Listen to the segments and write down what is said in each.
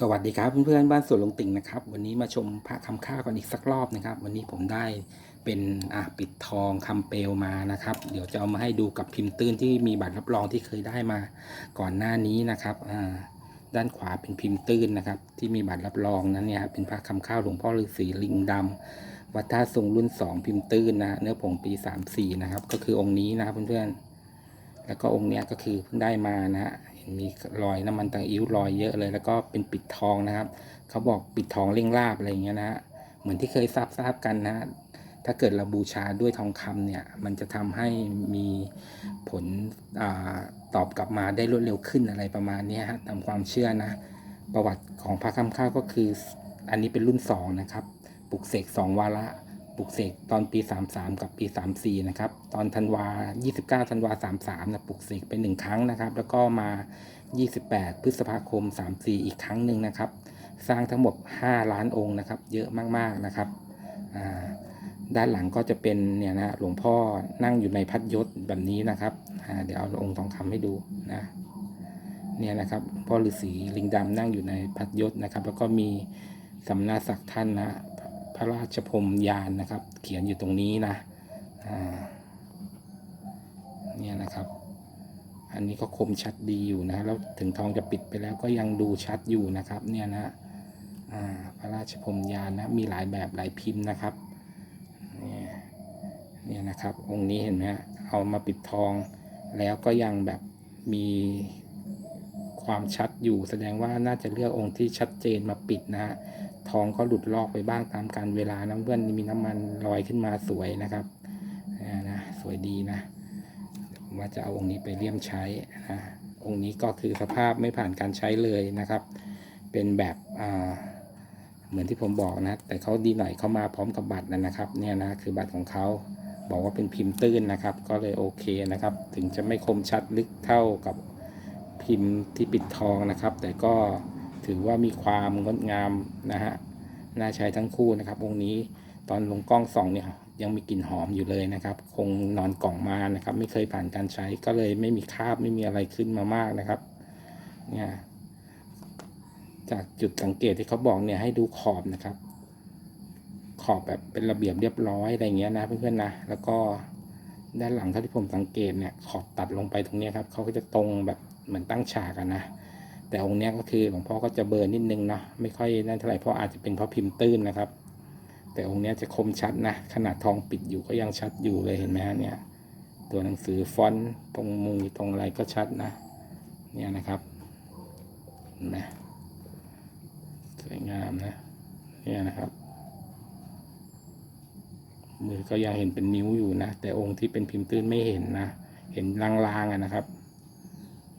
สวัสดีครับเพื่อนๆบ้านสวนลงติ่งนะครับ วันนี้มาชมพระคำข้าวกันอีกสักรอบนะครับ วันนี้ผมได้เป็นอะปิดทองคำเปลวมานะครับ เดี๋ยวจะเอามาให้ดูกับพิมพ์ตื้นที่มีบัตรรับรองที่เคยได้มาก่อนหน้านี้นะครับอ่าด้านขวาเป็นพิมพ์ตื้นนะครับ ที่มีบัตรรับรองนั้นเนี่ยครับเป็นพระคำข้าวหลวงพ่อฤาษีลิงดำวัดท่าทรงรุ่น 2 พิมพ์ตื้นนะเนื้อผงปี 34 นะครับ ก็คือองค์นี้นะครับเพื่อนๆแล้วก็องค์เนี้ยก็คือเพิ่งได้มานะฮะ มีรอยน้ำมันตะอิ้วรอยเยอะเลย แล้วก็เป็นปิดทองนะครับ เขาบอกปิดทองเร่งลาบอะไรอย่างเงี้ยนะฮะเหมือนที่เคยทราบทราบกันนะถ้าเกิดเราบูชาด้วยทองคำเนี่ย มันจะทำให้มีผลอตอบกลับมาได้รวดเร็วขึ้นอะไรประมาณนี้ฮะตามความเชื่อนะ ประวัติของพระคำข้าวก็คือ อันนี้เป็นรุ่นสองนะครับ ปลุกเสกสองวาระ ปลุกเสกตอนปี 33 กับปี 34 นะครับ ตอนธันวา 29 ธันวา 33นะปลุกเสกไปหนึ่งครั้งนะครับ แล้วก็มา 28 พฤษภาคม 34 อีกครั้งหนึ่งนะครับ สร้างทั้งหมด 5 ล้านองค์นะครับ เยอะมากๆนะครับ ด้านหลังก็จะเป็นเนี่ยนะหลวงพ่อนั่งอยู่ในพัดยศแบบนี้นะครับ เดี๋ยวเอาองค์ทองคำให้ดูนะ เนี่ยนะครับพ่อฤาษีลิงดำนั่งอยู่ในพัดยศนะครับ แล้วก็มีสำนาศักดิ์ท่านนะพ พระราชพรมยานนะครับ เขียนอยู่ตรงนี้นะเนี่ยนะครับ อันนี้ก็คมชัดดีอยู่นะแล้วถึงทองจะปิดไปแล้วก็ยังดูชัดอยู่นะครับ เนี่ยนะพระราชพรมยานนะมีหลายแบบหลายพิมพ์นะครับเนี่ยเนี่ยนะครับ องค์นี้เห็นไหมเอามาปิดทอง แล้วก็ยังแบบมีความชัดอยู่ แสดงว่าน่าจะเลือกองค์ที่ชัดเจนมาปิดนะฮะ ทองก็หลุดลอกไปบ้างตามการเวลาน้ำเพื่อนมีน้ำมันลอยขึ้นมาสวยนะครับอ่นะสวยดีนะมว่าจะเอาองค์นี้ไปเลี่ยมใช้นะองค์นี้ก็คือสภาพไม่ผ่านการใช้เลยนะครับ เป็นแบบเหมือนที่ผมบอกนะ แต่เขาดีหน่อยเขามาพร้อมกับบัตรนะครับ เนี่ยนะคือบัตรของเขาบอกว่าเป็นพิมพ์ตื้นนะครับ ก็เลยโอเคนะครับ ถึงจะไม่คมชัดลึกเท่ากับพิมพ์ที่ปิดทองนะครับ แต่ก็ ถือว่ามีความงดงามนะฮะน่าใช้ทั้งคู่นะครับองค์นี้ตอนลงกล้องส่องเนี่ยยังมีกลิ่นหอมอยู่เลยนะครับ คงนอนกล่องมานะครับ ไม่เคยผ่านการใช้ก็เลยไม่มีคราบไม่มีอะไรขึ้นมามากนะครับเนี่ยจากจุดสังเกตที่เขาบอกเนี่ยให้ดูขอบนะครับ ขอบแบบเป็นระเบียบเรียบร้อยอะไรเงี้ยนะเพื่อนๆนะแล้วก็ด้านหลังเท่าที่ผมสังเกตเนี่ยขอบตัดลงไปตรงนี้ครับเขาก็จะตรงแบบเหมือนตั้งฉากอะนะ แต่องค์นี้ก็คือหลวงพ่อก็จะเบิร์นนิดนึงเนาะไม่ค่อยนั่นเท่าไหร่เพราะอาจจะเป็นเพราะพิมพ์ตื้นนะครับ แต่องค์นี้จะคมชัดนะขนาดทองปิดอยู่ก็ยังชัดอยู่เลยเห็นไหมฮะเนี่ยตัวหนังสือฟอนต์ตรงมุมตรงอะไรก็ชัดนะ เนี่ยนะครับเห็นไหมสวยงามนะเนี่ยนะครับมือก็ยังเห็นเป็นนิ้วอยู่นะ แต่องค์ที่เป็นพิมพ์ตื้นไม่เห็นนะ เห็นลางๆอะนะครับ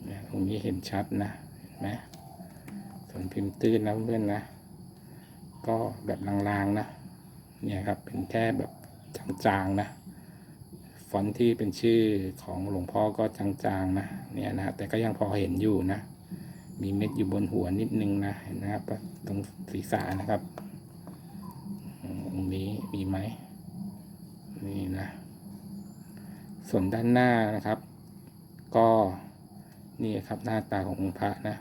เนี่ยองค์นี้เห็นชัดนะ ไหมส่วนพิมพ์ตื้นนะเพื่อนนะ ก็แบบลางๆนะ เนี่ยครับเป็นแค่แบบจางๆนะ ฟอนต์ที่เป็นชื่อของหลวงพ่อก็จางๆนะ เนี่ยนะ แต่ก็ยังพอเห็นอยู่นะ มีเม็ดอยู่บนหัวนิดนึงนะเห็นนะครับ ตรงศีรษะนะครับอืมองนี้มีไหมนี่นะ ส่วนด้านหน้านะครับ ก็ นี่ครับหน้าตาขององค์พระนะ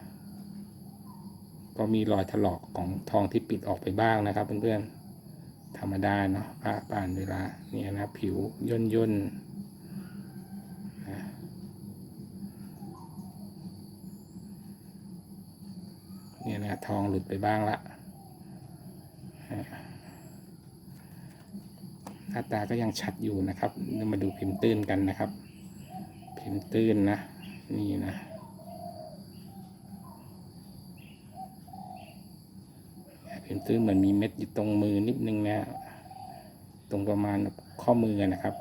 ก็มีรอยถลอกของทองที่ปิดออกไปบ้างนะครับเพื่อนๆธรรมดาเนาะพระป่านเวลาเนี่ยนะผิวย่นย่นนะเนี่ยนะทองหลุดไปบ้างละหน้าตาก็ยังชัดอยู่นะครับ มาดูพิมพ์ตื้นกันนะครับ พิมพ์ตื้นนะ นี่นะพิมพ์ตื้นเหมือนมีเม็ดอยู่ตรงมือนิดนึงนะ ตรงประมาณข้อมือนะครับ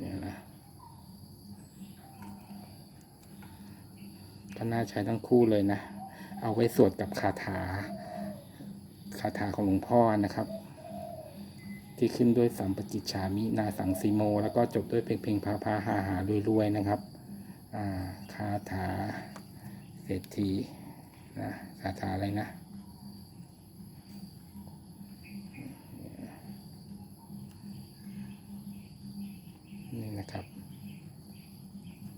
นี่นะก็น่าใช้ทั้งคู่เลยนะ เอาไว้สวดกับคาถา คาถาของหลวงพ่อนะครับ ที่ขึ้นด้วยสัมปจิตฉามินาสังสีโม แล้วก็จบด้วยเพลงเพลงพาพาหาหารวยๆนะครับ คาถาเศรษฐีนะคาถาอะไรนะนี่นะครับ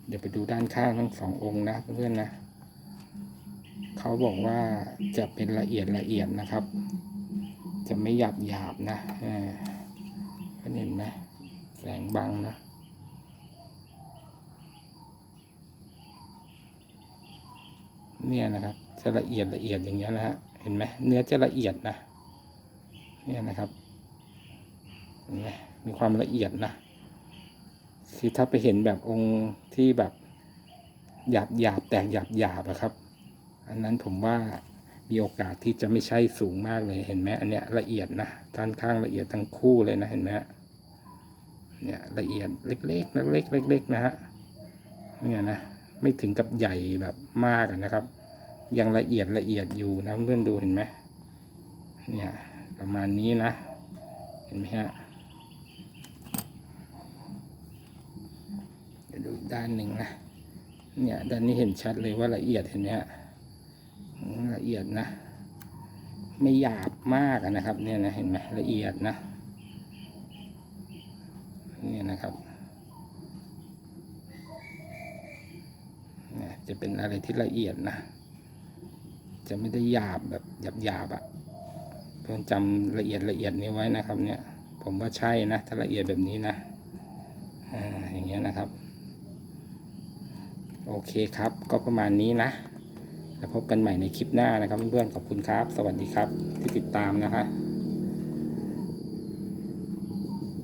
เดี๋ยวไปดูด้านข้างทั้งสององค์นะเพื่อนๆนะเขาบอกว่าจะเป็นละเอียดละเอียดนะครับ จะไม่หยาบหยาบนะเออเห็นไหมแสงบังนะ เนี่ยนะครับจะละเอียดละเอียดอย่างเงี้ยนะฮะเห็นไหมเนื้อจะละเอียดนะ เนี่ยนะครับเห็นไหมมีความละเอียดนะคือถ้าไปเห็นแบบองค์ที่แบบหยาบหยาบแตกหยาบหยาบอะครับ อันนั้นผมว่ามีโอกาสที่จะไม่ใช่สูงมากเลยเห็นไหมอันเนี้ยละเอียดนะท่านข้างละเอียดทั้งคู่เลยนะเห็นไหมเนี่ยละเอียดเล็กๆเล็กๆเล็กๆนะฮะเนี่ยนะไม่ถึงกับใหญ่แบบมากนะครับ ยังละเอียดละเอียดอยู่นะเพื่อนๆดูเห็นไหมเนี่ยประมาณนี้นะ เห็นไหมฮะเดี๋ยวดูอีกด้านหนึ่งนะเนี่ยด้านนี้เห็นชัดเลยว่าละเอียดเห็นไหมฮะละเอียดนะ ไม่หยาบมากนะครับ เนี่ยนะเห็นไหมละเอียดนะเนี่ยนะครับเนี่ยจะเป็นอะไรที่ละเอียดนะ จะไม่ได้หยาบแบบหยาบหยาบๆอะเพื่อนจำละเอียดละเอียดนี้ไว้นะครับ เนี่ย ผมว่าใช่นะถ้าละเอียดแบบนี้นะอ่าอย่างเงี้ยนะครับ โอเคครับ ก็ประมาณนี้นะแล้วพบกันใหม่ในคลิปหน้านะครับเพื่อนๆขอบคุณครับ สวัสดีครับที่ติดตามนะคะ